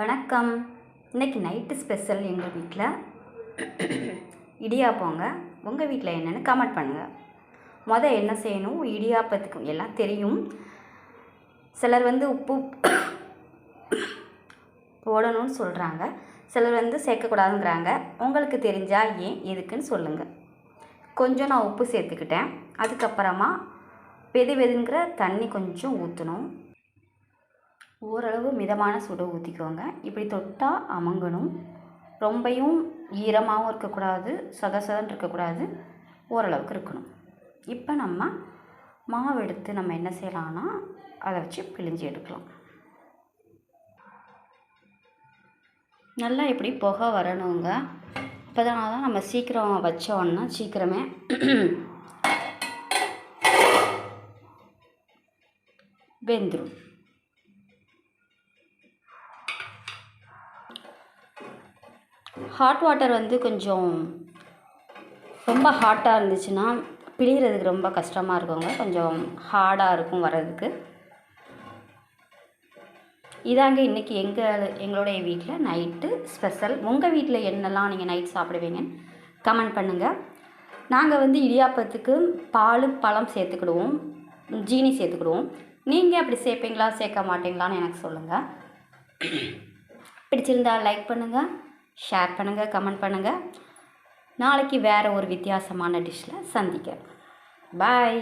வணக்கம். இன்றைக்கி night special எங்கள் வீட்டில் இடியாப்போங்க உங்கள் வீட்டில் என்னென்னு கமெண்ட் பண்ணுங்கள் மொதல் என்ன செய்யணும்? இடியாப்பத்துக்கு எல்லாம் தெரியும். சிலர் வந்து உப்பு போடணும்னு சொல்கிறாங்க சிலர் வந்து சேர்க்கக்கூடாதுங்கிறாங்க. உங்களுக்கு தெரிஞ்சால் ஏன் எதுக்குன்னு சொல்லுங்கள் கொஞ்சம் நான் உப்பு சேர்த்துக்கிட்டேன். அதுக்கப்புறமா வெது வெதுங்கிற தண்ணி கொஞ்சம் ஊற்றணும் ஓரளவு மிதமான சுடு ஊற்றிக்கோங்க இப்படி தொட்டால் அமங்கணும். ரொம்பையும் ஈரமாகவும் இருக்கக்கூடாது சதசதன்னு இருக்கக்கூடாது. ஓரளவுக்கு இருக்கணும். இப்போ நம்ம மாவு எடுத்து நம்ம என்ன செய்யலாம்னா அதை வச்சு பிழிஞ்சு எடுக்கலாம். நல்லா இப்படி புகை வரணுங்க. அப்போதான் தான் நம்ம சீக்கிரம் வச்சோன்னா சீக்கிரமே வெந்துடும் ஹாட் வாட்டர் வந்து கொஞ்சம் ரொம்ப ஹாட்டாக இருந்துச்சுன்னா பிழிகிறதுக்கு ரொம்ப கஷ்டமாக இருக்குங்க. கொஞ்சம் ஹார்டாக இருக்கும் வர்றதுக்கு. இதாங்க இன்றைக்கி எங்கள் எங்களுடைய வீட்டில் நைட்டு ஸ்பெஷல் உங்கள் வீட்டில் என்னெல்லாம் நீங்கள் நைட் சாப்பிடுவீங்கன்னு கமெண்ட் பண்ணுங்கள் நாங்கள் வந்து இடியாப்பத்துக்கு பால் பழம் சேர்த்துக்கிடுவோம். ஜீனி சேர்த்துக்கிடுவோம். நீங்கள் அப்படி சேர்ப்பீங்களா சேர்க்க மாட்டீங்களான்னு எனக்கு சொல்லுங்கள் பிடிச்சிருந்தா லைக் பண்ணுங்கள் ஷேர் பண்ணுங்கள் கமெண்ட் பண்ணுங்கள் நாளைக்கு வேறு ஒரு வித்தியாசமான டிஷ்ஷில் சந்திக்கிறேன். பாய்